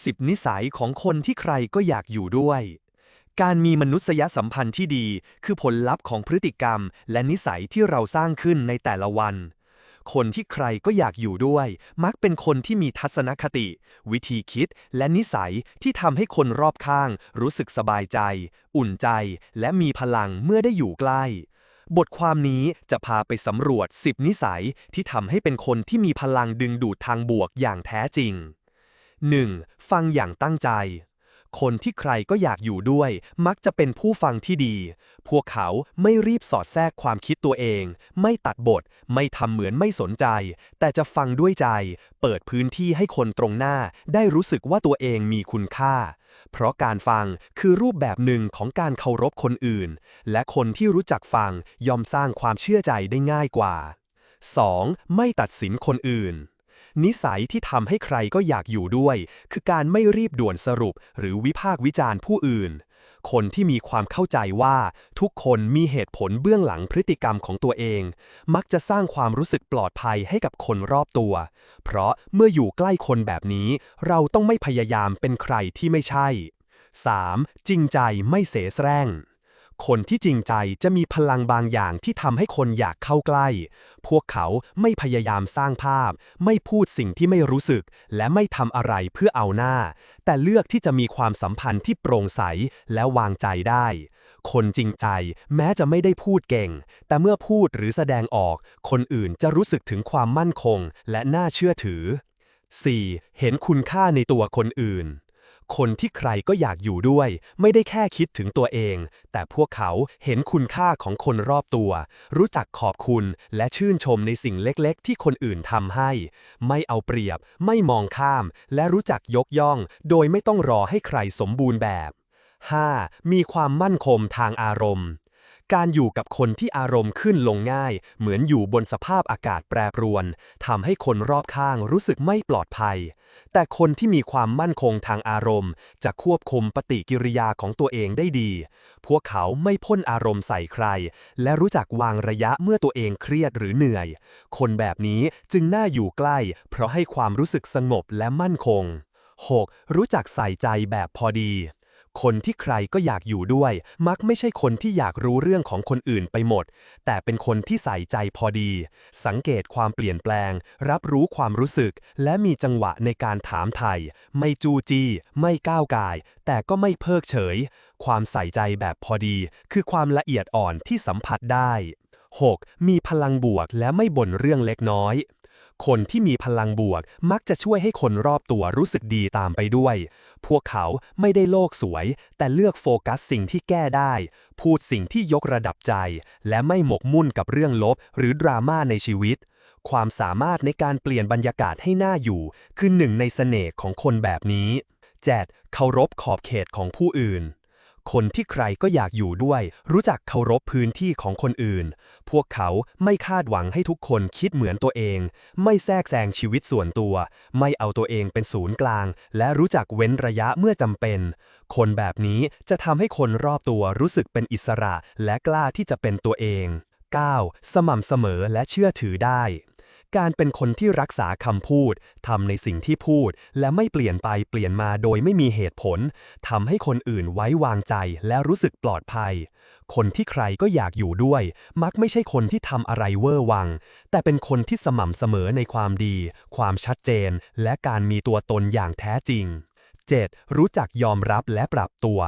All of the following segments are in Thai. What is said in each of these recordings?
10 นิสัยของคนที่ใครก็อยากอยู่ด้วย การมีมนุษยสัมพันธ์ที่ดี คือผลลัพธ์ของพฤติกรรม และนิสัยที่เราสร้างขึ้นในแต่ละวัน คนที่ใครก็อยากอยู่ด้วย มักเป็นคนที่มีทัศนคติ วิธีคิด และนิสัยที่ทำให้คนรอบข้าง รู้สึกสบายใจ อุ่นใจ และมีพลังเมื่อได้อยู่ใกล้บทความนี้จะพาไปสำรวจ 10 นิสัยที่ทำให้เป็นคนที่มีพลังดึงดูดทางบวกอย่างแท้จริง 1. ฟังอย่างตั้งใจ คนที่ใครก็อยากอยู่ด้วย มักจะเป็นผู้ฟังที่ดี พวกเขาไม่รีบสอดแทรกความคิดตัวเอง ไม่ตัดบท ไม่ทำเหมือนไม่สนใจ แต่จะฟังด้วยใจ เปิดพื้นที่ให้คนตรงหน้า ได้รู้สึกว่าตัวเองมีคุณค่า เพราะการฟังคือรูปแบบหนึ่งของการเคารพคนอื่น และคนที่รู้จักฟังยอมสร้างความเชื่อใจได้ง่ายกว่า 2. ไม่ตัดสินคนอื่น นิสัยที่ทำให้ใครก็อยากอยู่ด้วย คือการไม่รีบด่วนสรุป หรือวิพากษ์วิจารณ์ผู้อื่น คนที่มีความเข้าใจว่าทุกคนมีเหตุผลเบื้องหลังพฤติกรรมของตัวเอง มักจะสร้างความรู้สึกปลอดภัยให้กับคนรอบตัว เพราะเมื่ออยู่ใกล้คนแบบนี้ เราต้องไม่พยายามเป็นใครที่ไม่ใช่ 3. จริงใจไม่เสแสร้ง คนที่จริงใจจะมีพลังบางอย่างที่ทำให้คนอยากเข้าใกล้ พวกเขาไม่พยายามสร้างภาพ ไม่พูดสิ่งที่ไม่รู้สึก และไม่ทำอะไรเพื่อเอาหน้า แต่เลือกที่จะมีความสัมพันธ์ที่โปร่งใสและวางใจได้ คนจริงใจแม้จะไม่ได้พูดเก่ง แต่เมื่อพูดหรือแสดงออก คนอื่นจะรู้สึกถึงความมั่นคง และน่าเชื่อถือ 4. เห็นคุณค่าในตัวคนอื่น คนที่ใครก็อยากอยู่ด้วย ไม่ได้แค่คิดถึงตัวเอง แต่พวกเขาเห็นคุณค่าของคนรอบตัว รู้จักขอบคุณและชื่นชมในสิ่งเล็กๆ ที่คนอื่นทำให้ ไม่เอาเปรียบ ไม่มองข้าม และรู้จักยกย่อง โดยไม่ต้องรอให้ใครสมบูรณ์แบบ 5. มีความมั่นคงทางอารมณ์ การอยู่กับคนที่อารมณ์ขึ้นลงง่าย เหมือนอยู่บนสภาพอากาศแปรปรวนทำให้คนรอบข้างรู้สึกไม่ปลอดภัย แต่คนที่มีความมั่นคงทางอารมณ์ จะควบคุมปฏิกิริยาของตัวเองได้ดี พวกเขาไม่พ่นอารมณ์ใส่ใคร และรู้จักวางระยะเมื่อตัวเองเครียดหรือเหนื่อย คนแบบนี้จึงน่าอยู่ใกล้ เพราะให้ความรู้สึกสงบและมั่นคง 6. รู้จักใส่ใจแบบพอดี คนที่ใครก็อยากอยู่ด้วย มักไม่ใช่คนที่อยากรู้เรื่องของคนอื่นไปหมด แต่เป็นคนที่ใส่ใจพอดี สังเกตความเปลี่ยนแปลง รับรู้ความรู้สึก และมีจังหวะในการถามไถ่ไม่จูจี้ ไม่ก้าวกาย แต่ก็ไม่เพิกเฉย ความใส่ใจแบบพอดี คือความละเอียดอ่อนที่สัมผัสได้ 6. มีพลังบวกและไม่บ่นเรื่องเล็กน้อย คนที่มีพลังบวก มักจะช่วยให้คนรอบตัวรู้สึกดีตามไปด้วย พวกเขาไม่ได้โลกสวย แต่เลือกโฟกัสสิ่งที่แก้ได้ พูดสิ่งที่ยกระดับใจ และไม่หมกมุ่นกับเรื่องลบ หรือดราม่าในชีวิต ความสามารถในการเปลี่ยนบรรยากาศให้น่าอยู่ คือหนึ่งในเสน่ห์ของคนแบบนี้ 7. เคารพขอบเขตของผู้อื่น คนที่ใครก็อยากอยู่ด้วย รู้จักเคารพพื้นที่ของคนอื่น พวกเขาไม่คาดหวังให้ทุกคนคิดเหมือนตัวเอง ไม่แทรกแซงชีวิตส่วนตัว ไม่เอาตัวเองเป็นศูนย์กลาง และรู้จักเว้นระยะเมื่อจำเป็น คนแบบนี้จะทำให้คนรอบตัวรู้สึกเป็นอิสระและกล้าที่จะเป็นตัวเอง 9. สม่ำเสมอและเชื่อถือได้ การเป็นคนที่รักษาคำพูดทำในสิ่งที่พูด และไม่เปลี่ยนไปเปลี่ยนมาโดยไม่มีเหตุผลทำให้คนอื่นไว้วางใจและรู้สึกปลอดภัย คนที่ใครก็อยากอยู่ด้วย มักไม่ใช่คนที่ทำอะไรเวอร์วัง แต่เป็นคนที่สม่ำเสมอในความดี ความชัดเจน และการมีตัวตนอย่างแท้จริง 7. รู้จักยอมรับและปรับตัว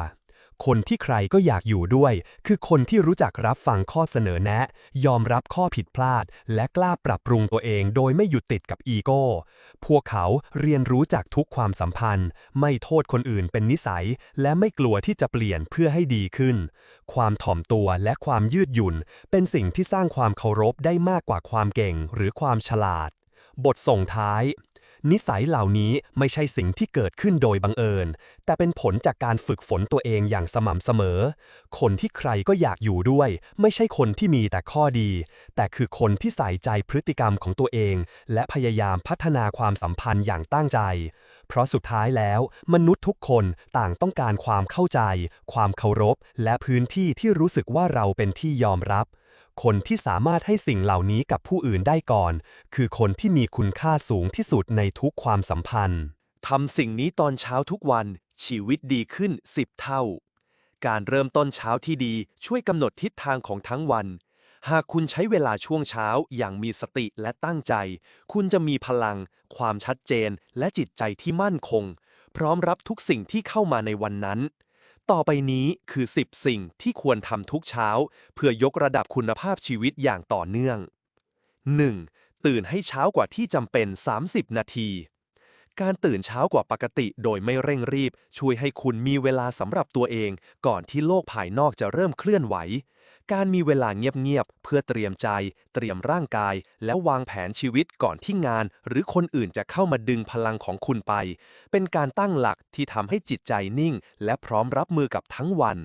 คนที่ใครก็อยากอยู่ด้วย คือคนที่รู้จักรับฟังข้อเสนอแนะ ยอมรับข้อผิดพลาด และกล้าปรับปรุงตัวเองโดยไม่หยุดติดกับอีโก้ พวกเขาเรียนรู้จากทุกความสัมพันธ์ ไม่โทษคนอื่นเป็นนิสัย และไม่กลัวที่จะเปลี่ยนเพื่อให้ดีขึ้น ความถ่อมตัวและความยืดหยุ่น เป็นสิ่งที่สร้างความเคารพได้มากกว่าความเก่ง หรือความฉลาด บทส่งท้าย นิสัยเหล่านี้ไม่ใช่สิ่งที่เกิดขึ้นโดยบังเอิญ แต่เป็นผลจากการฝึกฝนตัวเองอย่างสม่ำเสมอ คนที่ใครก็อยากอยู่ด้วย ไม่ใช่คนที่มีแต่ข้อดี แต่คือคนที่ใส่ใจพฤติกรรมของตัวเอง และพยายามพัฒนาความสัมพันธ์อย่างตั้งใจ เพราะสุดท้ายแล้วมนุษย์ทุกคนต่างต้องการความเข้าใจ ความเคารพ และพื้นที่ที่รู้สึกว่าเราเป็นที่ยอมรับ คนที่สามารถให้สิ่งเหล่านี้กับผู้อื่นได้ก่อน คือคนที่มีคุณค่าสูงที่สุดในทุกความสัมพันธ์ทำสิ่งนี้ตอนเช้าทุกวัน ชีวิตดีขึ้น 10 เท่า การเริ่มต้นเช้าที่ดีช่วยกำหนดทิศทางของทั้งวัน หากคุณใช้เวลาช่วงเช้าอย่างมีสติและตั้งใจ คุณจะมีพลัง ความชัดเจน และจิตใจที่มั่นคง พร้อมรับทุกสิ่งที่เข้ามาในวันนั้น ต่อไปนี้คือ 10 สิ่งที่ควรทำทุกเช้า เพื่อยกระดับคุณภาพชีวิตอย่างต่อเนื่อง 1. ตื่นให้เช้ากว่าที่จำเป็น 30 นาที การตื่นเช้ากว่าปกติโดยไม่เร่งรีบ ช่วยให้คุณมีเวลาสำหรับตัวเอง ก่อนที่โลกภายนอกจะเริ่มเคลื่อนไหว การมีเวลาเงียบๆเพื่อเตรียมใจ เตรียมร่างกาย และวางแผนชีวิตก่อนที่งาน หรือคนอื่นจะเข้ามาดึงพลังของคุณไป เป็นการตั้งหลักที่ทำให้จิตใจนิ่ง และพร้อมรับมือกับทั้งวัน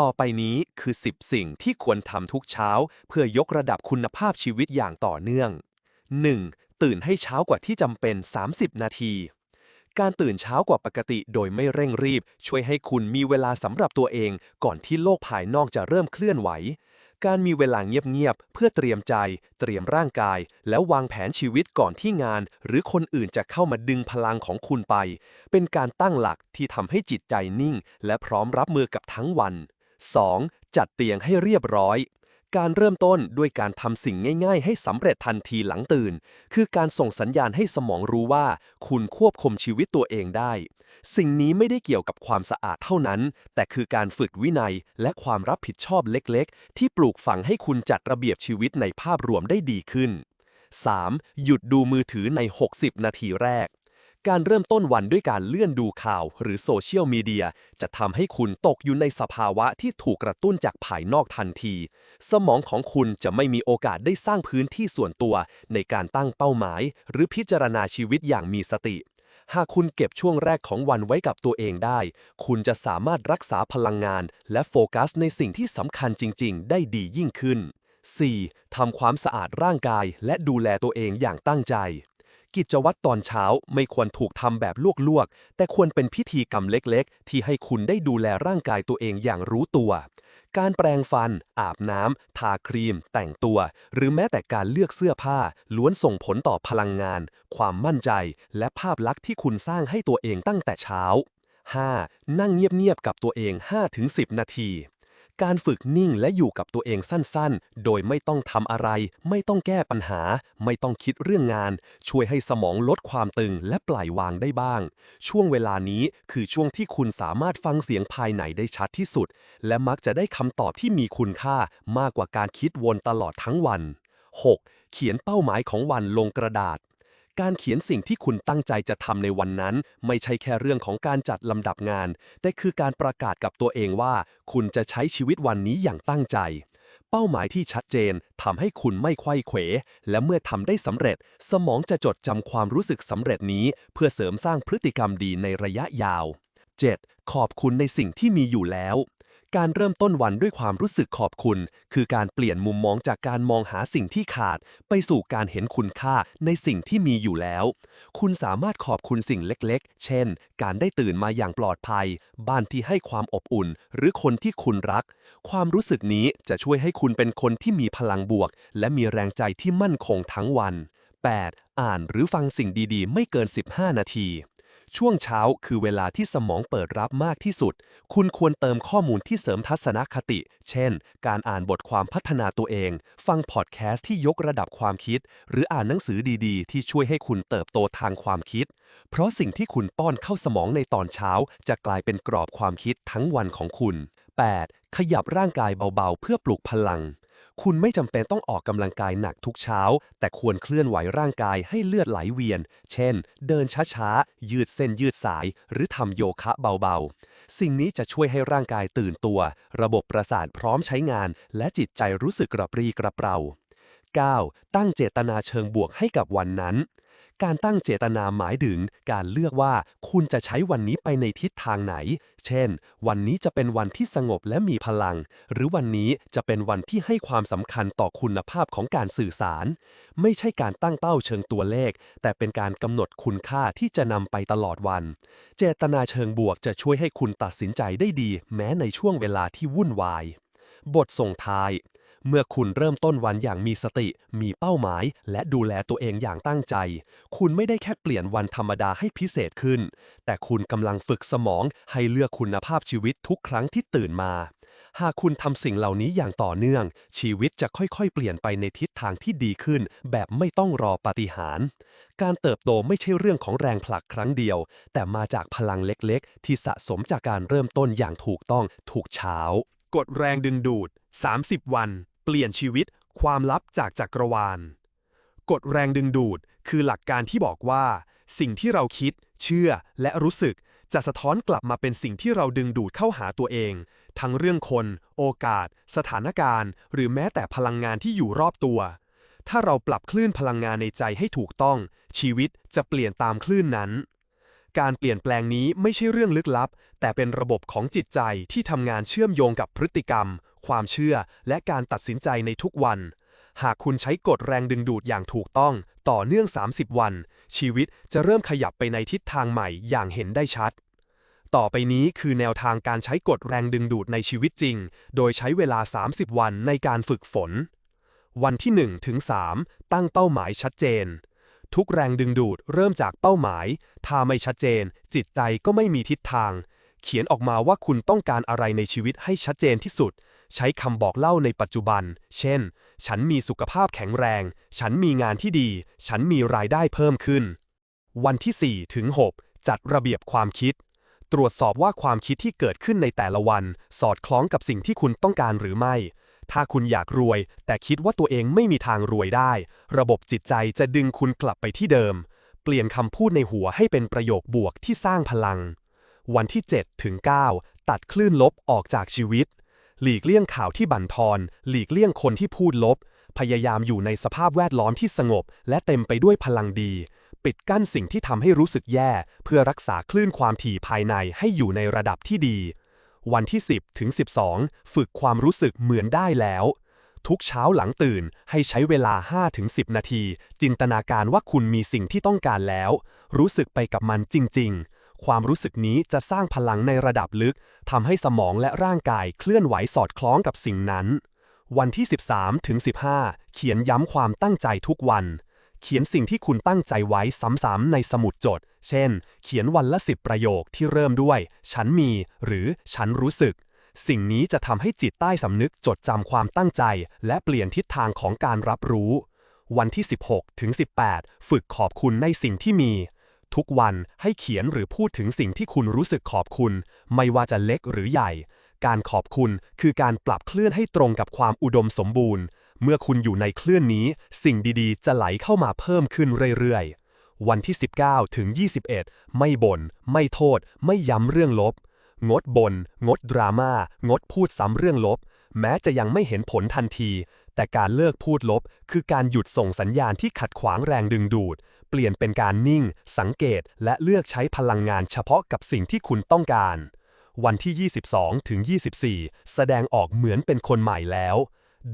ต่อไปนี้คือ 10 สิ่งที่ควรทำทุกเช้า เพื่อยกระดับคุณภาพชีวิตอย่างต่อเนื่อง 1. ตื่นให้เช้ากว่าที่จำเป็น 30 นาที การตื่นเช้ากว่าปกติโดยไม่เร่งรีบ ช่วยให้คุณมีเวลาสำหรับตัวเอง ก่อนที่โลกภายนอกจะเริ่มเคลื่อนไหว การมีเวลาเงียบๆเพื่อเตรียมใจ เตรียมร่างกาย แล้ววางแผนชีวิตก่อนที่งาน หรือคนอื่นจะเข้ามาดึงพลังของคุณไป เป็นการตั้งหลักที่ทำให้จิตใจนิ่ง และพร้อมรับมือกับทั้งวัน 2. จัดเตียงให้เรียบร้อย การเริ่มต้นด้วยการทำสิ่งง่ายๆ ให้สำเร็จทันทีหลังตื่น คือการส่งสัญญาณให้สมองรู้ว่า คุณควบคุมชีวิตตัวเองได้ สิ่งนี้ไม่ได้เกี่ยวกับความสะอาดเท่านั้น แต่คือการฝึกวินัยและความรับผิดชอบเล็กๆ ที่ปลูกฝังให้คุณจัดระเบียบชีวิตในภาพรวมได้ดีขึ้น 3. หยุดดูมือถือใน 60 นาทีแรก การเริ่มต้นวันด้วยการเลื่อนดูข่าวหรือโซเชียลมีเดียจะทำให้คุณตกอยู่ในสภาวะที่ถูกกระตุ้นจากภายนอกทันที สมองของคุณจะไม่มีโอกาสได้สร้างพื้นที่ส่วนตัว ในการตั้งเป้าหมาย หรือพิจารณาชีวิตอย่างมีสติ หากคุณเก็บช่วงแรกของวันไว้กับตัวเองได้ คุณจะสามารถรักษาพลังงาน และโฟกัสในสิ่งที่สำคัญจริง ๆ ได้ดียิ่งขึ้น 4. ทำความสะอาดร่างกายและดูแลตัวเองอย่างตั้งใจ กิจวัตรตอนเช้าไม่ควรถูกทำแบบลวกๆ แต่ควรเป็นพิธีกรรมเล็กๆ ที่ให้คุณได้ดูแลร่างกายตัวเองอย่างรู้ตัว การแปรงฟัน อาบน้ำ ทาครีม แต่งตัว หรือแม้แต่การเลือกเสื้อผ้า ล้วนส่งผลต่อพลังงาน ความมั่นใจ และภาพลักษณ์ที่คุณสร้างให้ตัวเองตั้งแต่เช้า 5. นั่งเงียบๆกับตัวเอง 5-10 นาที การฝึกนิ่งและอยู่กับตัวเองสั้นๆ โดยไม่ต้องทำอะไร ไม่ต้องแก้ปัญหา ไม่ต้องคิดเรื่องงาน ช่วยให้สมองลดความตึงและปล่อยวางได้บ้าง ช่วงเวลานี้คือช่วงที่คุณสามารถฟังเสียงภายในได้ชัดที่สุด และมักจะได้คำตอบที่มีคุณค่ามากกว่าการคิดวนตลอดทั้งวัน 6. เขียนเป้าหมายของวันลงกระดาษ การเขียนสิ่งที่คุณตั้งใจจะทำในวันนั้น ไม่ใช่แค่เรื่องของการจัดลำดับงาน แต่คือการประกาศกับตัวเองว่า คุณจะใช้ชีวิตวันนี้อย่างตั้งใจ เป้าหมายที่ชัดเจนทำให้คุณไม่ไขว้เขว และเมื่อทำได้สำเร็จ สมองจะจดจำความรู้สึกสำเร็จนี้ เพื่อเสริมสร้างพฤติกรรมดีในระยะยาว 7. ขอบคุณในสิ่งที่มีอยู่แล้ว การเริ่มต้นวันด้วยความรู้สึกขอบคุณ คือการเปลี่ยนมุมมองจากการมองหาสิ่งที่ขาด ไปสู่การเห็นคุณค่าในสิ่งที่มีอยู่แล้ว คุณสามารถขอบคุณสิ่งเล็กๆ เช่น การได้ตื่นมาอย่างปลอดภัย บ้านที่ให้ความอบอุ่น หรือคนที่คุณรัก ความรู้สึกนี้จะช่วยให้คุณเป็นคนที่มีพลังบวก และมีแรงใจที่มั่นคงทั้งวัน 8. อ่านหรือฟังสิ่งดีๆ ไม่เกิน 15 นาที ช่วงเช้าคือเวลาที่สมองเปิดรับมากที่สุด คุณควรเติมข้อมูลที่เสริมทัศนคติ เช่น การอ่านบทความพัฒนาตัวเอง ฟังพอดแคสต์ที่ยกระดับความคิด หรืออ่านหนังสือดีๆ ที่ช่วยให้คุณเติบโตทางความคิด เพราะสิ่งที่คุณป้อนเข้าสมองในตอนเช้า จะกลายเป็นกรอบความคิดทั้งวันของคุณ 8. ขยับร่างกายเบาๆ เพื่อปลุกพลัง คุณไม่จำเป็นต้องออกกำลังกายหนักทุกเช้า แต่ควรเคลื่อนไหวร่างกายให้เลือดไหลเวียน เช่น เดินช้าๆ ยืดเส้นยืดสาย หรือทำโยคะเบาๆ สิ่งนี้จะช่วยให้ร่างกายตื่นตัว ระบบประสาทพร้อมใช้งาน และจิตใจรู้สึกกระปรี้กระเปร่า 9. ตั้งเจตนาเชิงบวกให้กับวันนั้น การตั้งเจตนาหมายถึงการเลือกว่าคุณจะใช้วันนี้ไปในทิศทางไหน เช่น วันนี้จะเป็นวันที่สงบและมีพลัง หรือวันนี้จะเป็นวันที่ให้ความสำคัญต่อคุณภาพของการสื่อสาร ไม่ใช่การตั้งเป้าเชิงตัวเลข แต่เป็นการกำหนดคุณค่าที่จะนำไปตลอดวัน เจตนาเชิงบวกจะช่วยให้คุณตัดสินใจได้ดี แม้ในช่วงเวลาที่วุ่นวาย บทส่งท้าย เมื่อคุณเริ่มต้นวันอย่างมีสติ มีเป้าหมาย และดูแลตัวเองอย่างตั้งใจ คุณไม่ได้แค่เปลี่ยนวันธรรมดาให้พิเศษขึ้น แต่คุณกำลังฝึกสมองให้เลือกคุณภาพชีวิตทุกครั้งที่ตื่นมา หากคุณทำสิ่งเหล่านี้อย่างต่อเนื่อง ชีวิตจะค่อยๆ เปลี่ยนไปในทิศทางที่ดีขึ้น แบบไม่ต้องรอปาฏิหาริย์การเติบโตไม่ใช่เรื่องของแรงผลักครั้งเดียว แต่มาจากพลังเล็กๆ ที่สะสมจากการเริ่มต้นอย่างถูกต้องถูกเช้ากฎแรงดึงดูด 30 วัน ปลี่ยนชีวิต ความลับจากจักรวาล กฎแรงดึงดูดคือหลักการที่บอกว่า สิ่งที่เราคิด เชื่อ และรู้สึก จะสะท้อนกลับมาเป็นสิ่งที่เราดึงดูดเข้าหาตัวเอง ทั้งเรื่องคน โอกาส สถานการณ์ หรือแม้แต่พลังงานที่อยู่รอบตัว ถ้าเราปรับคลื่นพลังงานในใจให้ถูกต้อง ชีวิตจะเปลี่ยนตามคลื่นนั้น การเปลี่ยนแปลงนี้ไม่ใช่เรื่องลึกลับ แต่เป็นระบบของจิตใจที่ทำงานเชื่อมโยงกับพฤติกรรม ความเชื่อ และการตัดสินใจในทุกวัน หากคุณใช้กฎแรงดึงดูดอย่างถูกต้อง ต่อเนื่อง 30 วัน ชีวิตจะเริ่มขยับไปในทิศทางใหม่อย่างเห็นได้ชัด ต่อไปนี้คือแนวทางการใช้กฎแรงดึงดูดในชีวิตจริง โดยใช้เวลา 30 วันในการฝึกฝน วันที่1ถึง3ตั้งเป้าหมายชัดเจน ทุกแรงดึงดูดเริ่มจากเป้าหมาย ถ้าไม่ชัดเจน จิตใจก็ไม่มีทิศทาง เขียนออกมาว่าคุณต้องการอะไรในชีวิตให้ชัดเจนที่สุด ใช้คำบอกเล่าในปัจจุบัน เช่น ฉันมีสุขภาพแข็งแรง ฉันมีงานที่ดี ฉันมีรายได้เพิ่มขึ้น วันที่ 4 ถึง 6 จัดระเบียบความคิด ตรวจสอบว่าความคิดที่เกิดขึ้นในแต่ละวัน สอดคล้องกับสิ่งที่คุณต้องการหรือไม่ ถ้าคุณอยากรวย แต่คิดว่าตัวเองไม่มีทางรวยได้ ระบบจิตใจจะดึงคุณกลับไปที่เดิม เปลี่ยนคำพูดในหัวให้เป็นประโยคบวกที่สร้างพลัง วันที่ 7 ถึง 9 ตัดคลื่นลบออกจากชีวิต หลีกเลี่ยงข่าวที่บั่นทอน หลีกเลี่ยงคนที่พูดลบ พยายามอยู่ในสภาพแวดล้อมที่สงบ และเต็มไปด้วยพลังดี ปิดกั้นสิ่งที่ทำให้รู้สึกแย่ เพื่อรักษาคลื่นความถี่ภายในให้อยู่ในระดับที่ดี วันที่ 10 ถึง 12 ฝึกความรู้สึกเหมือนได้แล้ว ทุกเช้าหลังตื่นให้ใช้เวลา 5-10 นาที จินตนาการว่าคุณมีสิ่งที่ต้องการแล้ว รู้สึกไปกับมันจริง ๆ ความรู้สึกนี้จะสร้างพลังในระดับลึกทำให้สมองและร่างกายเคลื่อนไหวสอดคล้องกับสิ่งนั้น วันที่ 13 ถึง 15 เขียนย้ำความตั้งใจทุกวัน เขียนสิ่งที่คุณตั้งใจไว้ซ้ำๆในสมุดจด เช่น เขียนวันละสิบประโยคที่เริ่มด้วย ฉันมี หรือฉันรู้สึก สิ่งนี้จะทำให้จิตใต้สำนึกจดจำความตั้งใจ และเปลี่ยนทิศทางของการรับรู้ วันที่ 16 ถึง 18 ฝึกขอบคุณในสิ่งที่มี ทุกวันให้เขียนหรือพูดถึงสิ่งที่คุณรู้สึกขอบคุณ ไม่ว่าจะเล็กหรือใหญ่ การขอบคุณคือการปรับเคลื่อนให้ตรงกับความอุดมสมบูรณ์ เมื่อคุณอยู่ในคลื่นนี้ สิ่งดีๆ จะไหลเข้ามาเพิ่มขึ้นเรื่อยๆ วันที่ 19 ถึง 21 ไม่บน่น ไม่โทษ ไม่ย้ำเรื่องลบ งดบน่น งดดราม่า งดพูดซ้ำเรื่องลบ แม้จะยังไม่เห็นผลทันที แต่การเลิกพูดลบ คือการหยุดส่งสัญญาณที่ขัดขวางแรงดึงดูด เปลี่ยนเป็นการนิ่ง สังเกต และเลือกใช้พลังงานเฉพาะกับสิ่งที่คุณต้องการ วันที่ 22 ถึง 24 แสดงออกเหมือนเป็นคนใหม่แล้ว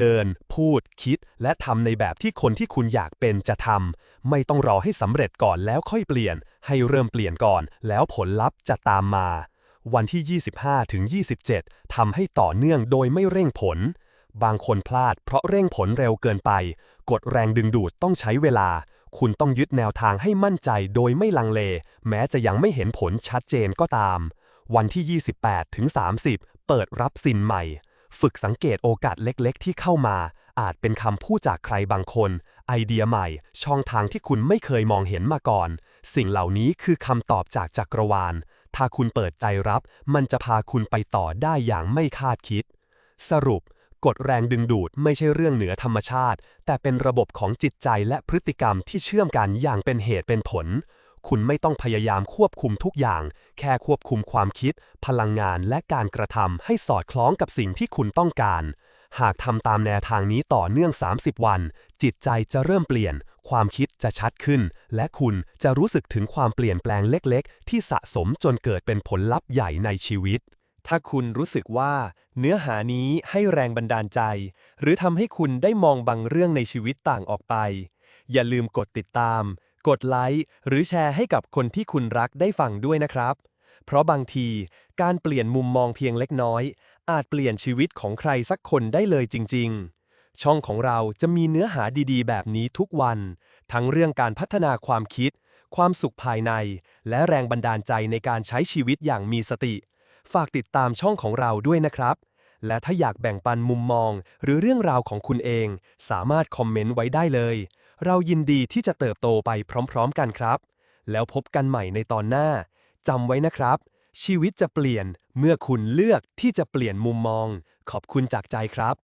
เดิน พูด คิด และทำในแบบที่คนที่คุณอยากเป็นจะทำ ไม่ต้องรอให้สำเร็จก่อนแล้วค่อยเปลี่ยน ให้เริ่มเปลี่ยนก่อน แล้วผลลัพธ์จะตามมา วันที่ 25 ถึง 27 ทำให้ต่อเนื่องโดยไม่เร่งผล บางคนพลาดเพราะเร่งผลเร็วเกินไป กดแรงดึงดูดต้องใช้เวลา คุณต้องยึดแนวทางให้มั่นใจโดยไม่ลังเล แม้จะยังไม่เห็นผลชัดเจนก็ตาม วันที่ 28 ถึง 30 เปิดรับสินใหม่ ฝึกสังเกตโอกาสเล็กๆ ที่เข้ามา อาจเป็นคำพูดจากใครบางคน ไอเดียใหม่ ช่องทางที่คุณไม่เคยมองเห็นมาก่อน สิ่งเหล่านี้คือคำตอบจากจักรวาล ถ้าคุณเปิดใจรับ มันจะพาคุณไปต่อได้อย่างไม่คาดคิด สรุป กฎแรงดึงดูดไม่ใช่เรื่องเหนือธรรมชาติ แต่เป็นระบบของจิตใจและพฤติกรรมที่เชื่อมกันอย่างเป็นเหตุเป็นผล คุณไม่ต้องพยายามควบคุมทุกอย่าง แค่ควบคุมความคิด พลังงานและการกระทำให้สอดคล้องกับสิ่งที่คุณต้องการ หากทำตามแนวทางนี้ต่อเนื่อง 30 วัน จิตใจจะเริ่มเปลี่ยน ความคิดจะชัดขึ้น และคุณจะรู้สึกถึงความเปลี่ยนแปลงเล็กๆ ที่สะสมจนเกิดเป็นผลลัพธ์ใหญ่ในชีวิตถ้าคุณรู้สึกว่าเนื้อหานี้ให้แรงบันดาลใจ หรือทำให้คุณได้มองบางเรื่องในชีวิตต่างออกไป อย่าลืมกดติดตาม กดไลค์หรือแชร์ให้กับคนที่คุณรักได้ฟังด้วยนะครับ เพราะบางทีการเปลี่ยนมุมมองเพียงเล็กน้อย อาจเปลี่ยนชีวิตของใครสักคนได้เลยจริง ๆ ช่องของเราจะมีเนื้อหาดีๆ แบบนี้ทุกวัน ทั้งเรื่องการพัฒนาความคิด ความสุขภายใน และแรงบันดาลใจในการใช้ชีวิตอย่างมีสติ ฝากติดตามช่องของเราด้วยนะครับและถ้าอยากแบ่งปันมุมมอง หรือเรื่องราวของคุณเอง สามารถคอมเมนต์ไว้ได้เลย เรายินดีที่จะเติบโตไปพร้อมๆกันครับ แล้วพบกันใหม่ในตอนหน้าจำไว้นะครับ ชีวิตจะเปลี่ยนเมื่อคุณเลือกที่จะเปลี่ยนมุมมอง ขอบคุณจากใจครับ